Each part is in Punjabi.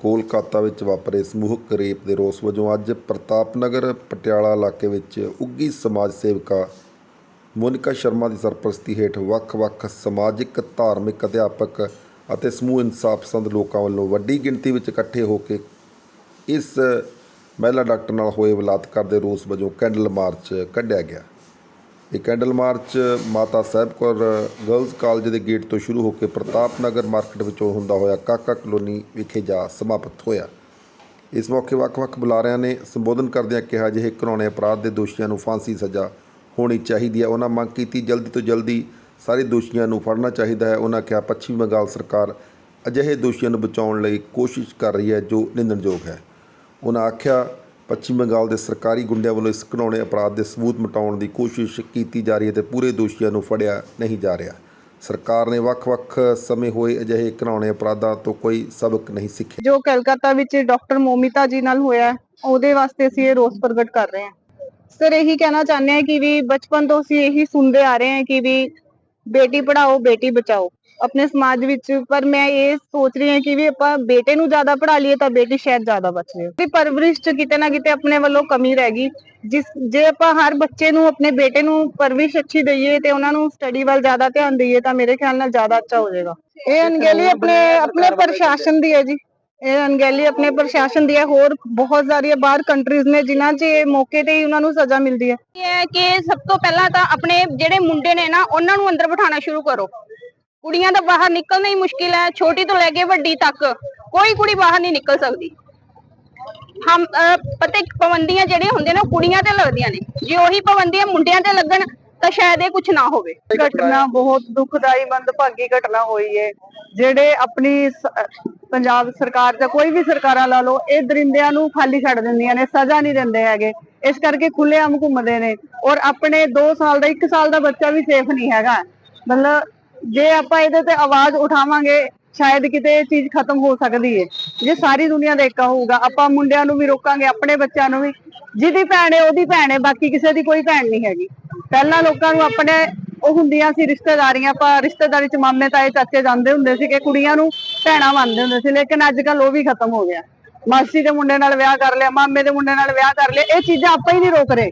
ਕੋਲਕਾਤਾ ਵਿੱਚ ਵਾਪਰੇ ਸਮੂਹਕ ਰੇਪ ਦੇ ਰੋਸ ਵਜੋਂ ਅੱਜ ਪ੍ਰਤਾਪ ਨਗਰ ਪਟਿਆਲਾ ਇਲਾਕੇ ਵਿੱਚ ਉੱਗੀ ਸਮਾਜ ਸੇਵਿਕਾ ਮੋਨਿਕਾ ਸ਼ਰਮਾ ਦੀ ਸਰਪ੍ਰਸਤੀ ਹੇਠ ਵੱਖ-ਵੱਖ ਸਮਾਜਿਕ, ਧਾਰਮਿਕ ਅਧਿਆਪਕ ਅਤੇ ਸਮੂਹ ਇਨਸਾਫ ਪਸੰਦ ਲੋਕਾਂ ਵੱਲੋਂ ਵੱਡੀ ਗਿਣਤੀ ਵਿੱਚ ਇਕੱਠੇ ਹੋ ਕੇ ਇਸ ਮਹਿਲਾ ਡਾਕਟਰ ਨਾਲ ਹੋਏ ਬਲਾਤਕਾਰ ਦੇ ਰੋਸ ਵਜੋਂ ਕੈਂਡਲ ਮਾਰਚ ਕੱਢਿਆ ਗਿਆ। ਇਹ candle march Mata Sahib Kaur girls college ਦੇ ਗੇਟ ਤੋਂ ਸ਼ੁਰੂ ਹੋ ਕੇ ਪ੍ਰਤਾਪ ਨਗਰ ਮਾਰਕੀਟ ਵਿੱਚੋਂ ਹੁੰਦਾ ਹੋਇਆ ਕਾਕਾ ਕਲੋਨੀ ਵਿਖੇ ਜਾ ਸਮਾਪਤ ਹੋਇਆ। ਇਸ ਮੌਕੇ ਵੱਖ-ਵੱਖ ਬੁਲਾਰਿਆਂ ਨੇ ਸੰਬੋਧਨ ਕਰਦਿਆਂ ਕਿਹਾ ਜਿਹੇ ਘਿਨੌਣੇ ਅਪਰਾਧ ਦੇ ਦੋਸ਼ੀਆਂ ਨੂੰ ਫਾਂਸੀ ਸਜ਼ਾ ਹੋਣੀ ਚਾਹੀਦੀ ਹੈ। ਉਹਨਾਂ ਮੰਗ ਕੀਤੀ, ਜਲਦੀ ਤੋਂ ਜਲਦੀ ਸਾਰੇ ਦੋਸ਼ੀਆਂ ਨੂੰ ਫੜਨਾ ਚਾਹੀਦਾ ਹੈ। ਉਹਨਾਂ ਕਿਹਾ, ਪੱਛਮੀ ਬੰਗਾਲ ਸਰਕਾਰ ਅਜਿਹੇ ਦੋਸ਼ੀਆਂ ਨੂੰ ਬਚਾਉਣ ਲਈ ਕੋਸ਼ਿਸ਼ ਕਰ ਰਹੀ ਹੈ, ਜੋ ਨਿੰਦਣਯੋਗ ਹੈ। ਉਹਨਾਂ ਆਖਿਆ ਪੱਛਮੀ ਬੰਗਾਲ ਦੇ ਸਰਕਾਰੀ ਗੁੰਡਿਆਂ ਵੱਲੋਂ ਇਸ ਘਿਨੌਣੇ ਅਪਰਾਧ ਦੇ ਸਬੂਤ ਮਿਟਾਉਣ ਦੀ ਕੋਸ਼ਿਸ਼ ਕੀਤੀ ਜਾ ਰਹੀ ਹੈ ਤੇ ਪੂਰੇ ਦੋਸ਼ੀਆਂ ਨੂੰ ਫੜਿਆ ਨਹੀਂ ਜਾ ਰਿਹਾ। ਸਰਕਾਰ ਨੇ ਵੱਖ-ਵੱਖ ਸਮੇਂ ਹੋਏ ਅਜਿਹੇ ਘਿਨੌਣੇ ਅਪਰਾਧਾਂ ਤੋਂ ਕੋਈ ਸਬਕ ਨਹੀਂ ਸਿੱਖਿਆ। ਜੋ ਕਲਕੱਤਾ ਵਿੱਚ ਡਾਕਟਰ ਮੋਮਿਤਾ ਜੀ ਨਾਲ ਹੋਇਆ ਹੈ, ਉਹਦੇ ਵਾਸਤੇ ਅਸੀਂ ਇਹ ਰੋਸ ਪ੍ਰਗਟ ਕਰ ਰਹੇ ਹਾਂ। ਸਰ ਇਹੀ ਕਹਿਣਾ ਚਾਹੁੰਦੇ ਹਾਂ ਕਿ ਵੀ ਬਚਪਨ ਤੋਂ ਅਸੀਂ ਇਹੀ ਸੁਣਦੇ ਆ ਰਹੇ ਹਾਂ ਕਿ ਵੀ ਬੇਟੀ ਪੜਾਓ ਬੇਟੀ ਬਚਾਓ। ਆਪਣੇ ਸਮਾਜ ਵਿੱਚ, ਪਰ ਮੈਂ ਇਹ ਸੋਚ ਰਹੀ ਹਾਂ ਕਿ ਵੀ ਆਪਾਂ ਬੇਟੇ ਨੂੰ ਜ਼ਿਆਦਾ ਪੜਾ ਲਈਏ ਤਾਂ ਬੇਟੀ ਸ਼ਾਇਦ ਜ਼ਿਆਦਾ ਬਚ ਜਾਏ। ਵੀ ਪਰਵਰਿਸ਼ ਚ ਕਿਤੇ ਨਾ ਕਿਤੇ ਆਪਣੇ ਵੱਲੋਂ ਕਮੀ ਰਹਿ ਗਈ। ਜਿਸ, ਜੇ ਆਪਾਂ ਹਰ ਬੱਚੇ ਨੂੰ ਆਪਣੇ ਬੇਟੇ ਨੂੰ ਪਰਵਰਿਸ਼ ਅੱਛੀ ਦਈਏ ਤੇ ਉਹਨਾਂ ਨੂੰ ਸਟੱਡੀ ਵੱਲ ਜ਼ਿਆਦਾ ਧਿਆਨ ਦਈਏ ਤਾਂ ਮੇਰੇ ਖਿਆਲ ਨਾਲ ਜ਼ਿਆਦਾ ਅੱਛਾ ਹੋ ਜਾਏਗਾ। ਇਹ ਅਣਗਹਿਲੀ ਆਪਣੇ ਆਪਣੇ ਪ੍ਰਸ਼ਾਸਨ ਦੀ ਹੈ ਜੀ। ਇਹ ਅਣਗਹਿਲੀ ਆਪਣੇ ਪ੍ਰਸ਼ਾਸਨ ਦੀ ਹੈ, ਹੋਰ ਬਹੁਤ ਸਾਰੀਆਂ ਬਾਹਰ ਕੰਟਰੀਜ਼ ਨੇ ਜਿਨ੍ਹਾਂ 'ਚ ਇਹ ਮੌਕੇ ਤੇ ਹੀ ਉਹਨਾਂ ਨੂੰ ਸਜ਼ਾ ਮਿਲਦੀ ਹੈ। ਇਹ ਹੈ ਕਿ ਸਭ ਤੋਂ ਪਹਿਲਾਂ ਤਾਂ ਆਪਣੇ ਜਿਹੜੇ ਮੁੰਡੇ ਨੇ ਨਾ, ਉਹਨਾਂ ਨੂੰ ਅੰਦਰ ਬਿਠਾਉਣਾ ਸ਼ੁਰੂ ਕਰੋ। ਕੁੜੀਆਂ ਦਾ ਬਾਹਰ ਨਿਕਲਣਾ ਹੀ ਮੁਸ਼ਕਿਲ ਹੈ, ਛੋਟੀ ਤੋਂ ਲੈ ਕੇ ਵੱਡੀ ਤੱਕ। ਕੋਈ ਕੁੜੀ ਬਾਹਰ ਨਹੀਂ ਨਿਕਲ ਸਕਦੀ। ਹਮ ਪਤਾ ਇੱਕ ਪਾਬੰਦੀਆਂ ਜਿਹੜੀਆਂ ਹੁੰਦੀਆਂ ਨੇ, ਉਹ ਕੁੜੀਆਂ ਤੇ ਲੱਗਦੀਆਂ ਨੇ। ਜੇ ਉਹੀ ਪਾਬੰਦੀਆਂ ਮੁੰਡਿਆਂ ਤੇ ਲੱਗਣ ਤਾਂ ਸ਼ਾਇਦ ਇਹ ਕੁਝ ਨਾ ਹੋਵੇ। ਘਟਨਾ ਬਹੁਤ ਦੁਖਦਾਈ ਮੰਦਭਾਗੀ ਘਟਨਾ ਹੋਈ ਹੈ ਜਿਹੜੇ ਆਪਣੀ ਪੰਜਾਬ ਸਰਕਾਰ ਜਾਂ ਕੋਈ ਵੀ ਸਰਕਾਰਾਂ ਲਾ ਲਓ ਇਹ ਦਰਿੰਦਿਆਂ ਨੂੰ ਖਾਲੀ ਛੱਡ ਦਿੰਦੀਆਂ ਨੇ ਸਜ਼ਾ ਨਹੀਂ ਦਿੰਦੇ ਹੈਗੇ। ਇਸ ਕਰਕੇ ਖੁੱਲੇਆਮ ਘੁੰਮਦੇ ਨੇ। ਔਰ ਆਪਣੇ 2 ਸਾਲ ਦਾ 1 ਸਾਲ ਦਾ ਬੱਚਾ ਵੀ ਸੇਫ ਨਹੀਂ ਹੈਗਾ। ਮਤਲਬ ਜੇ ਆਪਾਂ ਇਹਦੇ ਤੇ ਆਵਾਜ਼ ਉਠਾਵਾਂਗੇ ਸ਼ਾਇਦ ਕਿਤੇ ਇਹ ਚੀਜ਼ ਖਤਮ ਹੋ ਸਕਦੀ ਹੈ ਜੇ ਸਾਰੀ ਦੁਨੀਆ ਦਾ ਏਕਾ ਹੋਊਗਾ ਆਪਾਂ ਮੁੰਡਿਆਂ ਨੂੰ ਵੀ ਰੋਕਾਂਗੇ ਆਪਣੇ ਬੱਚਿਆਂ ਨੂੰ ਵੀ। ਜਿਹਦੀ ਭੈਣ ਹੈ ਉਹਦੀ ਭੈਣ ਹੈ ਬਾਕੀ ਕਿਸੇ ਦੀ ਕੋਈ ਭੈਣ ਨਹੀਂ ਹੈਗੀ। ਪਹਿਲਾਂ ਲੋਕਾਂ ਨੂੰ ਆਪਣੇ ਉਹ ਹੁੰਦੀਆਂ ਸੀ ਰਿਸ਼ਤੇਦਾਰੀਆਂ, ਆਪਾਂ ਰਿਸ਼ਤੇਦਾਰੀ ਚ ਮਾਮੇ, ਤਾਏ, ਚਾਚੇ ਜਾਂਦੇ ਹੁੰਦੇ ਸੀ ਕਿ ਕੁੜੀਆਂ ਨੂੰ ਭੈਣਾਂ ਮੰਨਦੇ ਹੁੰਦੇ ਸੀ, ਲੇਕਿਨ ਅੱਜ ਕੱਲ ਉਹ ਵੀ ਖਤਮ ਹੋ ਗਿਆ। ਮਾਸੀ ਦੇ ਮੁੰਡੇ ਨਾਲ ਵਿਆਹ ਕਰ ਲਿਆ, ਮਾਮੇ ਦੇ ਮੁੰਡੇ ਨਾਲ ਵਿਆਹ ਕਰ ਲਿਆ, ਇਹ ਚੀਜ਼ਾਂ ਆਪਾਂ ਹੀ ਨਹੀਂ ਰੋਕ ਰਹੇ।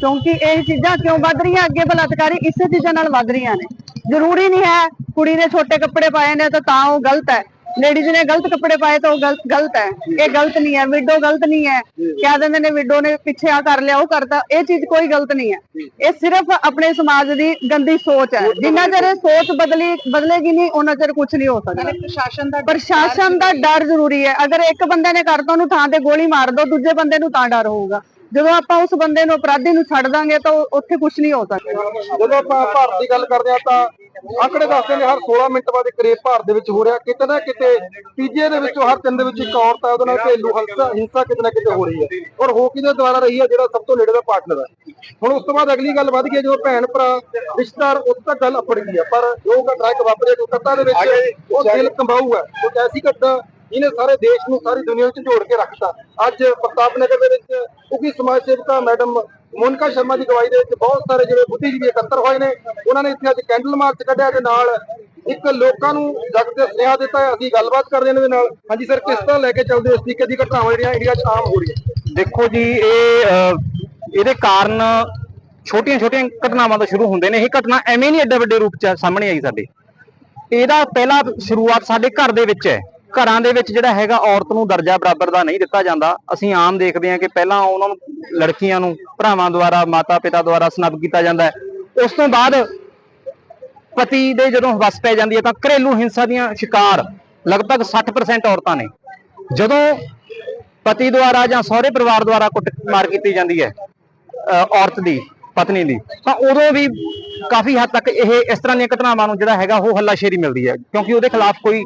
ਕਿਉਂਕਿ ਇਹ ਚੀਜ਼ਾਂ ਕਿਉਂ ਵੱਧ ਰਹੀਆਂ? ਅੱਗੇ ਬਲਾਤਕਾਰੀ ਇਸੇ ਚੀਜ਼ਾਂ ਨਾਲ ਵੱਧ ਰਹੀਆਂ ਨੇ। ਜ਼ਰੂਰੀ ਨਹੀਂ ਹੈ ਕੁੜੀ ਨੇ ਛੋਟੇ ਕੱਪੜੇ ਪਾਏ ਨੇ ਤਾਂ ਤਾਂ ਉਹ ਗਲਤ ਹੈ। ਲੇਡੀਜ਼ ਨੇ ਗਲਤ ਕੱਪੜੇ ਪਾਏ ਤਾਂ ਉਹ ਗਲਤ ਗਲਤ ਹੈ। ਇਹ ਗਲਤ ਨਹੀਂ ਹੈ। ਵਿਡੋ ਗਲਤ ਨਹੀਂ ਹੈ। ਕਹਿ ਦਿੰਦੇ ਨੇ ਵਿਡੋ ਨੇ ਪਿੱਛੇ ਆ ਕਰ ਲਿਆ ਉਹ ਕਰਤਾ। ਇਹ ਚੀਜ਼ ਕੋਈ ਗਲਤ ਨਹੀਂ ਹੈ। ਇਹ ਸਿਰਫ ਆਪਣੇ ਸਮਾਜ ਦੀ ਗੰਦੀ ਸੋਚ ਹੈ। ਜਿੰਨਾ ਚਿਰ ਸੋਚ ਬਦਲੀ ਬਦਲੇਗੀ ਨਹੀਂ ਉਹਨਾਂ ਚਿਰ ਕੁਝ ਨਹੀਂ ਹੋ ਸਕਦਾ। ਪ੍ਰਸ਼ਾਸਨ ਦਾ ਪ੍ਰਸ਼ਾਸਨ ਦਾ ਡਰ ਜ਼ਰੂਰੀ ਹੈ। ਅਗਰ ਇੱਕ ਬੰਦੇ ਨੇ ਕਰਤਾ ਉਹਨੂੰ ਥਾਂ ਤੇ ਗੋਲੀ ਮਾਰ ਦੋ ਦੂਜੇ ਬੰਦੇ ਨੂੰ ਤਾਂ ਡਰ ਹੋਊਗਾ। ਜਦੋਂ ਆਪਾਂ ਉਸ ਬੰਦੇ ਨੂੰ ਅਪਰਾਧੀ ਨੂੰ ਛੱਡ ਦਾਂਗੇ ਤਾਂ ਉੱਥੇ ਕੁਝ ਨਹੀਂ ਹੋ ਸਕਦਾ। ਜਦੋਂ ਆਪਾਂ ਭਾਰਤ ਦੀ ਗੱਲ ਕਰਦੇ ਆ ਤਾਂ ਆંકੜੇ ਦੱਸਦੇ ਨੇ ਹਰ 16 ਮਿੰਟ ਬਾਅਦ ਇੱਕ ਰੇਪ ਭਾਰਤ ਦੇ ਵਿੱਚ ਹੋ ਰਿਹਾ। ਕਿਤੇ ਨਾ ਕਿਤੇ ਤੀਜੇ ਦੇ ਵਿੱਚੋਂ ਹਰ ਤਿੰਨ ਦੇ ਵਿੱਚ ਇੱਕ ਔਰਤ ਹੈ ਉਹਦੇ ਨਾਲ ਘਰੇਲੂ ਹਿੰਸਾ ਹਿੰਸਾ ਕਿਤੇ ਨਾ ਕਿਤੇ ਹੋ ਰਹੀ ਹੈ। ਔਰ ਹੋ ਕਿਹਦੇ ਦੁਆਰਾ ਰਹੀ ਹੈ ਜਿਹੜਾ ਸਭ ਤੋਂ ਨੇੜੇ ਦਾ ਪਾਰਟਨਰ ਹੈ ਹੁਣ ਉਸ ਤੋਂ ਬਾਅਦ ਅਗਲੀ ਗੱਲ ਵਧ ਗਈ ਜਦੋਂ ਭੈਣ ਭਰਾ ਰਿਸ਼ਤੇਦਾਰ ਉੱਥੇ ਤੱਕ ਗੱਲ ਅਪੜ ਗਈ ਹੈ ਪਰ ਜੋ ਘਟਨਾ ਇੱਕ ਵਾਪਰੀ ਕੋਲਕਾਤਾ ਦੇ ਵਿੱਚ ਉਹ ਦਿਲ ਕੰਬਾਊ ਹੈ। ਉਹ ਐਸੀ ਘਟਨਾ ਇਹਨੇ ਸਾਰੇ ਦੇਸ਼ ਨੂੰ ਸਾਰੀ ਦੁਨੀਆ ਵਿੱਚ ਜੋੜ ਕੇ ਰੱਖਤਾ। ਅੱਜ ਪ੍ਰਤਾਪ ਨਗਰ ਦੇ ਵਿੱਚ ਉਗੀ ਸਮਾਜ ਸੇਵਿਕਾ ਮੈਡਮ ਮੋਨਿਕਾ ਸ਼ਰਮਾ ਦੀ ਅਗਵਾਈ ਦੇ ਵਿੱਚ ਬਹੁਤ ਸਾਰੇ ਜਿਹੜੇ ਬੁੱਧੀਜੀਵੀ ਇਕੱਤਰ ਹੋਏ ਨੇ ਉਹਨਾਂ ਨੇ ਇੱਥੇ ਅੱਜ ਕੈਂਡਲ ਮਾਰਚ ਕੱਢਿਆ ਤੇ ਨਾਲ ਇੱਕ ਲੋਕਾਂ ਨੂੰ ਜਗ ਤੇ ਸੁਨੇਹਾ ਦਿੱਤਾ ਹੈ ਅਸੀਂ ਗੱਲਬਾਤ ਕਰਦੇ ਹਾਂ ਇਹਨਾਂ ਦੇ ਨਾਲ। ਹਾਂਜੀ ਸਰ ਕਿਸ ਤਰ੍ਹਾਂ ਲੈ ਕੇ ਚੱਲਦੇ ਇਸ ਤਰੀਕੇ ਦੀ ਘਟਨਾਵਾਂ ਜਿਹੜੀਆਂ ਇੰਡੀਆ 'ਚ ਆਮ ਹੋ ਰਹੀਆਂ? ਦੇਖੋ ਜੀ ਇਹ ਅਹ, ਇਹਦੇ ਕਾਰਨ ਛੋਟੀਆਂ-ਛੋਟੀਆਂ ਘਟਨਾਵਾਂ ਤੋਂ ਸ਼ੁਰੂ ਹੁੰਦੇ ਨੇ। ਇਹ ਘਟਨਾ ਐਵੇਂ ਨਹੀਂ ਐਡੇ ਵੱਡੇ ਰੂਪ 'ਚ ਸਾਹਮਣੇ ਆਈ ਸਾਡੇ। ਇਹਦਾ ਪਹਿਲਾ ਸ਼ੁਰੂਆਤ ਸਾਡੇ ਘਰ ਦੇ ਵਿੱਚ ਹੈ। ਘਰਾਂ ਦੇ ਵਿੱਚ ਜਿਹੜਾ ਹੈਗਾ ਔਰਤ ਨੂੰ ਦਰਜਾ ਬਰਾਬਰ ਦਾ ਨਹੀਂ ਦਿੱਤਾ ਜਾਂਦਾ। ਅਸੀਂ ਆਮ ਦੇਖਦੇ ਹਾਂ ਕਿ ਪਹਿਲਾਂ ਉਹਨਾਂ ਨੂੰ ਲੜਕੀਆਂ ਨੂੰ ਭਰਾਵਾਂ ਦੁਆਰਾ, ਮਾਤਾ-ਪਿਤਾ ਦੁਆਰਾ ਸਨਬ ਕੀਤਾ ਜਾਂਦਾ ਹੈ। ਉਸ ਤੋਂ ਬਾਅਦ ਪਤੀ ਦੇ ਜਦੋਂ ਵਸ ਪੈ ਜਾਂਦੀ ਹੈ ਤਾਂ ਘਰੇਲੂ ਹਿੰਸਾ ਦੀਆਂ ਸ਼ਿਕਾਰ ਲਗਭਗ 60% ਔਰਤਾਂ ਨੇ। ਜਦੋਂ ਪਤੀ ਦੁਆਰਾ ਜਾਂ ਸਹੁਰੇ ਪਰਿਵਾਰ ਦੁਆਰਾ ਕੁੱਟਮਾਰ ਕੀਤੀ ਜਾਂਦੀ ਹੈ, ਅਹ ਔਰਤ ਦੀ, ਪਤਨੀ ਦੀ, ਤਾਂ ਉਦੋਂ ਵੀ ਕਾਫੀ ਹੱਦ ਤੱਕ ਇਹ ਇਸ ਤਰ੍ਹਾਂ ਦੀਆਂ ਘਟਨਾਵਾਂ ਨੂੰ ਜਿਹੜਾ ਹੈਗਾ ਉਹ ਹੱਲਾਸ਼ੇਰੀ ਮਿਲਦੀ ਹੈ। ਕਿਉਂਕਿ ਉਹਦੇ ਖਿਲਾਫ ਕੋਈ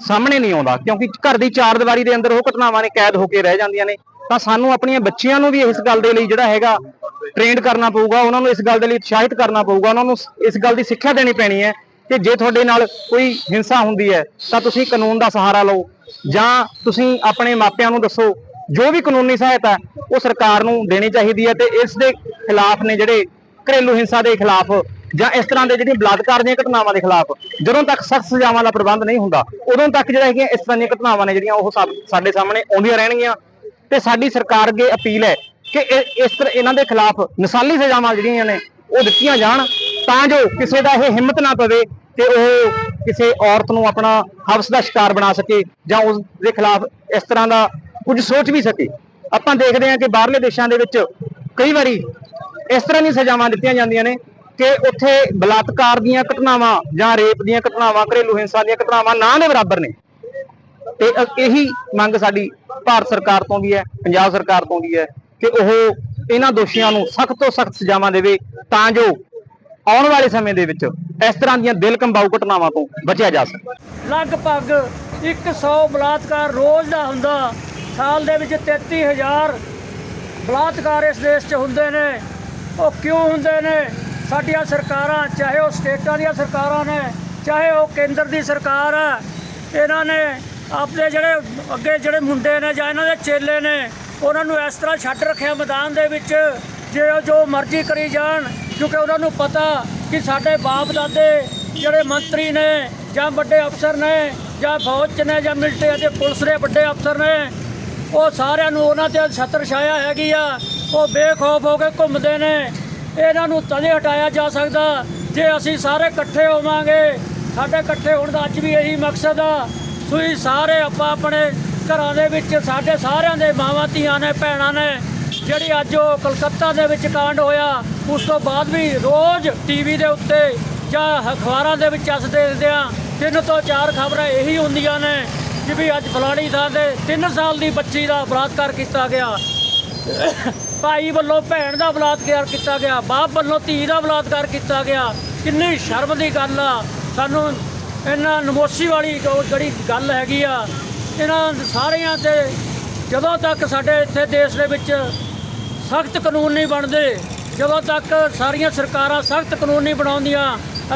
ਸਾਹਮਣੇ ਨਹੀਂ ਆਉਂਦਾ, ਕਿਉਂਕਿ ਘਰ ਦੀ ਚਾਰ ਦੀਵਾਰੀ ਦੇ ਅੰਦਰ ਉਹ ਘਟਨਾਵਾਂ ਨੇ, ਕੈਦ ਹੋ ਕੇ ਰਹਿ ਜਾਂਦੀਆਂ ਨੇ। ਤਾਂ ਸਾਨੂੰ ਆਪਣੀਆਂ ਬੱਚਿਆਂ ਨੂੰ ਵੀ ਇਸ ਗੱਲ ਦੇ ਲਈ ਜਿਹੜਾ ਹੈਗਾ ਟ੍ਰੇਨਡ ਕਰਨਾ ਪਊਗਾ, ਉਹਨਾਂ ਨੂੰ ਇਸ ਗੱਲ ਦੇ ਲਈ ਉਤਸ਼ਾਹਿਤ ਕਰਨਾ ਪਊਗਾ, ਉਹਨਾਂ ਨੂੰ ਇਸ ਗੱਲ ਦੀ ਸਿੱਖਿਆ ਦੇਣੀ ਪੈਣੀ ਹੈ ਕਿ ਜੇ ਤੁਹਾਡੇ ਨਾਲ ਕੋਈ ਹਿੰਸਾ ਹੁੰਦੀ ਹੈ, ਤਾਂ ਤੁਸੀਂ ਕਾਨੂੰਨ ਦਾ ਸਹਾਰਾ ਲਓ। ਜਾਂ ਤੁਸੀਂ ਆਪਣੇ ਮਾਪਿਆਂ ਨੂੰ ਦੱਸੋ, ਜੋ ਵੀ ਕਾਨੂੰਨੀ ਸਹਾਇਤਾ ਉਹ ਸਰਕਾਰ ਨੂੰ ਦੇਣੀ ਚਾਹੀਦੀ ਹੈ ਤੇ ਇਸ ਦੇ ਖਿਲਾਫ ਨੇ ਜਿਹੜੇ ਘਰੇਲੂ ਹਿੰਸਾ ਦੇ ਖਿਲਾਫ ਜਾਂ ਇਸ ਤਰ੍ਹਾਂ ਦੇ ਜਿਹੜੀਆਂ ਬਲਾਤਕਾਰ ਦੀਆਂ ਘਟਨਾਵਾਂ ਦੇ ਖਿਲਾਫ ਜਦੋਂ ਤੱਕ ਸਖਤ ਸਜ਼ਾਵਾਂ ਦਾ ਪ੍ਰਬੰਧ ਨਹੀਂ ਹੁੰਦਾ, ਉਦੋਂ ਤੱਕ ਜਿਹੜਾ ਹੈਗੀਆਂ ਇਸ ਤਰ੍ਹਾਂ ਦੀਆਂ ਘਟਨਾਵਾਂ ਨੇ ਜਿਹੜੀਆਂ ਉਹ ਸਾ- ਸਾਡੇ ਸਾਹਮਣੇ ਆਉਂਦੀਆਂ ਰਹਿਣਗੀਆਂ। ਤੇ ਸਾਡੀ ਸਰਕਾਰ ਅੱਗੇ ਅਪੀਲ ਹੈ ਕਿ ਇਹ- ਇਸ ਤਰ੍ਹਾਂ ਇਹਨਾਂ ਦੇ ਖਿਲਾਫ ਮਿਸਾਲੀ ਸਜ਼ਾਵਾਂ ਜਿਹੜੀਆਂ ਨੇ ਉਹ ਦਿੱਤੀਆਂ ਜਾਣ ਤਾਂ ਜੋ ਕਿਸੇ ਦਾ ਇਹ ਹਿੰਮਤ ਨਾ ਪਵੇ ਕਿ ਉਹ ਕਿਸੇ ਔਰਤ ਨੂੰ ਆਪਣਾ ਹਵਸ ਦਾ ਸ਼ਿਕਾਰ ਬਣਾ ਸਕੇ ਜਾਂ ਉਸ ਦੇ ਖਿਲਾਫ ਇਸ ਤਰ੍ਹਾਂ ਦਾ ਕੁਝ ਸੋਚ ਵੀ ਸਕੇ। ਆਪਾਂ ਦੇਖਦੇ ਹਾਂ ਕਿ ਬਾਹਰਲੇ ਦੇਸ਼ਾਂ ਦੇ ਵਿੱਚ ਕਈ ਵਾਰੀ ਇਸ ਤਰ੍ਹਾਂ ਦੀਆਂ ਸਜ਼ਾਵਾਂ ਦਿੱਤੀਆਂ ਜਾਂਦੀਆਂ ਨੇ ਕਿ ਉੱਥੇ ਬਲਾਤਕਾਰ ਦੀਆਂ ਘਟਨਾਵਾਂ ਜਾਂ ਰੇਪ ਦੀਆਂ ਘਟਨਾਵਾਂ, ਘਰੇਲੂ ਹਿੰਸਾ ਦੀਆਂ ਘਟਨਾਵਾਂ ਨਾ ਦੇ ਬਰਾਬਰ ਨੇ। ਤੇ ਇਹੀ ਮੰਗ ਸਾਡੀ ਭਾਰਤ ਸਰਕਾਰ ਤੋਂ ਵੀ ਹੈ, ਪੰਜਾਬ ਸਰਕਾਰ ਤੋਂ ਵੀ ਹੈ ਕਿ ਉਹ ਇਹਨਾਂ ਦੋਸ਼ੀਆਂ ਨੂੰ ਸਖਤ ਤੋਂ ਸਖਤ ਸਜ਼ਾਵਾਂ ਦੇਵੇ ਤਾਂ ਜੋ ਆਉਣ ਵਾਲੇ ਸਮੇਂ ਦੇ ਵਿੱਚ ਇਸ ਤਰ੍ਹਾਂ ਦੀਆਂ ਦਿਲ ਕੰਬਾਊ ਘਟਨਾਵਾਂ ਤੋਂ ਬਚਿਆ ਜਾ ਸਕੇ। ਲਗਭਗ 100 ਬਲਾਤਕਾਰ ਰੋਜ਼ ਦਾ ਹੁੰਦਾ, ਸਾਲ ਦੇ ਵਿੱਚ 33000 ਬਲਾਤਕਾਰ ਇਸ ਦੇਸ਼ 'ਚ ਹੁੰਦੇ ਨੇ। ਉਹ ਕਿਉਂ ਹੁੰਦੇ ਨੇ? ਸਾਡੀਆਂ ਸਰਕਾਰਾਂ, ਚਾਹੇ ਉਹ ਸਟੇਟਾਂ ਦੀਆਂ ਸਰਕਾਰਾਂ ਨੇ, ਚਾਹੇ ਉਹ ਕੇਂਦਰ ਦੀ ਸਰਕਾਰ ਆ ਇਹਨਾਂ ਨੇ ਆਪਣੇ ਜਿਹੜੇ ਅੱਗੇ ਜਿਹੜੇ ਮੁੰਡੇ ਨੇ ਜਾਂ ਇਹਨਾਂ ਦੇ ਚੇਲੇ ਨੇ, ਉਹਨਾਂ ਨੂੰ ਇਸ ਤਰ੍ਹਾਂ ਛੱਡ ਰੱਖਿਆ ਮੈਦਾਨ ਦੇ ਵਿੱਚ, ਜੇ ਉਹ ਜੋ ਮਰਜ਼ੀ ਕਰੀ ਜਾਣ, ਕਿਉਂਕਿ ਉਹਨਾਂ ਨੂੰ ਪਤਾ ਕਿ ਸਾਡੇ ਬਾਪ ਦਾਦੇ ਜਿਹੜੇ ਮੰਤਰੀ ਨੇ ਜਾਂ ਵੱਡੇ ਅਫਸਰ ਨੇ ਜਾਂ ਫੌਜ 'ਚ ਨੇ ਜਾਂ ਮਿਲਟਰੀ ਅਤੇ ਪੁਲਿਸ ਦੇ ਵੱਡੇ ਅਫਸਰ ਨੇ, ਉਹ ਸਾਰਿਆਂ ਨੂੰ ਉਹਨਾਂ ਤੇ ਛਤਰ ਛਾਇਆ ਹੈਗੀ ਆ, ਉਹ ਬੇਖੌਫ ਹੋ ਕੇ ਘੁੰਮਦੇ ਨੇ ਇਹਨਾਂ ਨੂੰ ਤਦੇ ਹਟਾਇਆ ਜਾ ਸਕਦਾ ਜੇ ਅਸੀਂ ਸਾਰੇ ਇਕੱਠੇ ਹੋਵਾਂਗੇ। ਸਾਡੇ ਇਕੱਠੇ ਹੋਣ ਦਾ ਅੱਜ ਵੀ ਇਹੀ ਮਕਸਦ ਆ। ਤੁਸੀਂ ਸਾਰੇ ਆਪਾਂ ਆਪਣੇ ਘਰਾਂ ਦੇ ਵਿੱਚ, ਸਾਡੇ ਸਾਰਿਆਂ ਦੇ ਮਾਵਾਂ, ਧੀਆਂ ਨੇ, ਭੈਣਾਂ ਨੇ, ਜਿਹੜੀ ਅੱਜ ਉਹ ਕਲਕੱਤਾ ਦੇ ਵਿੱਚ ਕਾਂਡ ਹੋਇਆ, ਉਸ ਤੋਂ ਬਾਅਦ ਵੀ ਰੋਜ਼ ਟੀਵੀ ਦੇ ਉੱਤੇ ਜਾਂ ਅਖਬਾਰਾਂ ਦੇ ਵਿੱਚ ਅਸੀਂ ਦੇਖਦੇ ਆ ਤਿੰਨ ਤੋਂ ਚਾਰ ਖਬਰਾਂ ਇਹੀ ਹੁੰਦੀਆਂ ਨੇ ਕਿ ਵੀ ਅੱਜ ਫਲਾਣੀ ਥਾਂ ਤੇ 3 ਸਾਲ ਦੀ ਬੱਚੀ ਦਾ ਬਲਾਤਕਾਰ ਕੀਤਾ ਗਿਆ। ਭਾਈ ਵੱਲੋਂ ਭੈਣ ਦਾ ਬਲਾਤਕਾਰ ਕੀਤਾ ਗਿਆ, ਬਾਪ ਵੱਲੋਂ ਧੀ ਦਾ ਬਲਾਤਕਾਰ ਕੀਤਾ ਗਿਆ। ਕਿੰਨੀ ਸ਼ਰਮ ਦੀ ਗੱਲ ਆ। ਸਾਨੂੰ ਇਹਨਾਂ ਨਮੋਸ਼ੀ ਵਾਲੀ ਜੋ ਜਿਹੜੀ ਗੱਲ ਹੈਗੀ ਆ, ਇਹਨਾਂ ਸਾਰਿਆਂ ਤੇ ਜਦੋਂ ਤੱਕ ਸਾਡੇ ਇੱਥੇ ਦੇਸ਼ ਦੇ ਵਿੱਚ ਸਖਤ ਕਾਨੂੰਨ ਨਹੀਂ ਬਣਦੇ, ਜਦੋਂ ਤੱਕ ਸਾਰੀਆਂ ਸਰਕਾਰਾਂ ਸਖਤ ਕਾਨੂੰਨ ਨਹੀਂ ਬਣਾਉਂਦੀਆਂ,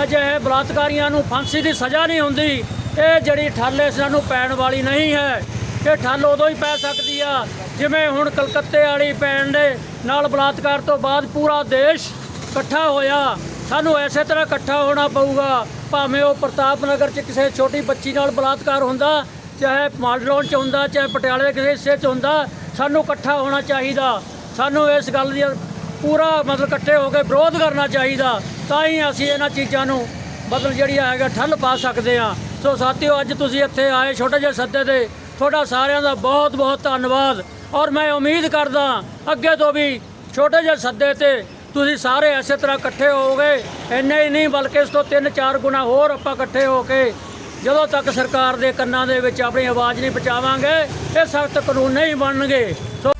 ਅਜਿਹੇ ਬਲਾਤਕਾਰੀਆਂ ਨੂੰ ਫਾਂਸੀ ਦੀ ਸਜ਼ਾ ਨਹੀਂ ਹੁੰਦੀ, ਇਹ ਜਿਹੜੀ ਠੱਲ ਇਸ ਨੂੰ ਪੈਣ ਵਾਲੀ ਨਹੀਂ ਹੈ। ਇਹ ਠੱਲ ਉਦੋਂ ਹੀ ਪੈ ਸਕਦੀ ਆ ਜਿਵੇਂ ਹੁਣ ਕਲਕੱਤੇ ਵਾਲੀ ਭੈਣ ਦੇ ਨਾਲ ਬਲਾਤਕਾਰ ਤੋਂ ਬਾਅਦ ਪੂਰਾ ਦੇਸ਼ ਇਕੱਠਾ ਹੋਇਆ। ਸਾਨੂੰ ਐਸੇ ਤਰ੍ਹਾਂ ਇਕੱਠਾ ਹੋਣਾ ਪਊਗਾ, ਭਾਵੇਂ ਉਹ ਪ੍ਰਤਾਪ ਨਗਰ 'ਚ ਕਿਸੇ ਛੋਟੀ ਬੱਚੀ ਨਾਲ ਬਲਾਤਕਾਰ ਹੁੰਦਾ, ਚਾਹੇ ਮਾਡਲੋਨ 'ਚ ਹੁੰਦਾ, ਚਾਹੇ ਪਟਿਆਲੇ ਦੇ ਕਿਸੇ ਹਿੱਸੇ 'ਚ ਹੁੰਦਾ, ਸਾਨੂੰ ਇਕੱਠਾ ਹੋਣਾ ਚਾਹੀਦਾ। ਸਾਨੂੰ ਇਸ ਗੱਲ ਦੀ ਪੂਰਾ ਮਤਲਬ ਇਕੱਠੇ ਹੋ ਕੇ ਵਿਰੋਧ ਕਰਨਾ ਚਾਹੀਦਾ। ਤਾਂ ਹੀ ਅਸੀਂ ਇਹਨਾਂ ਚੀਜ਼ਾਂ ਨੂੰ ਮਤਲਬ ਜਿਹੜੀ ਹੈਗਾ ਠੱਲ ਪਾ ਸਕਦੇ ਆ ਸੋ ਸਾਥੀਓ, ਅੱਜ ਤੁਸੀਂ ਇੱਥੇ ਆਏ ਛੋਟੇ ਜਿਹੇ ਸੱਦੇ ਤੇ, ਤੁਹਾਡਾ ਸਾਰਿਆਂ ਦਾ ਬਹੁਤ ਬਹੁਤ ਧੰਨਵਾਦ। ਔਰ ਮੈਂ ਉਮੀਦ ਕਰਦਾ ਅੱਗੇ ਤੋਂ ਵੀ ਛੋਟੇ ਜਿਹੇ ਸੱਦੇ ਤੇ ਤੁਸੀਂ ਸਾਰੇ ਐਸੇ ਤਰ੍ਹਾਂ ਇਕੱਠੇ ਹੋਵੋਗੇ। ਇੰਨੇ ਹੀ ਨਹੀਂ ਬਲਕਿ ਇਸ ਤੋਂ ਤਿੰਨ ਚਾਰ ਗੁਣਾ ਹੋਰ ਆਪਾਂ ਇਕੱਠੇ ਹੋ ਕੇ ਜਦੋਂ ਤੱਕ ਸਰਕਾਰ ਦੇ ਕੰਨਾਂ ਦੇ ਵਿੱਚ ਆਪਣੀ ਆਵਾਜ਼ ਨਹੀਂ ਪਹੁੰਚਾਵਾਂਗੇ ਇਹ ਸਖਤ ਕਾਨੂੰਨ ਨਹੀਂ ਬਣਨਗੇ। ਸੋ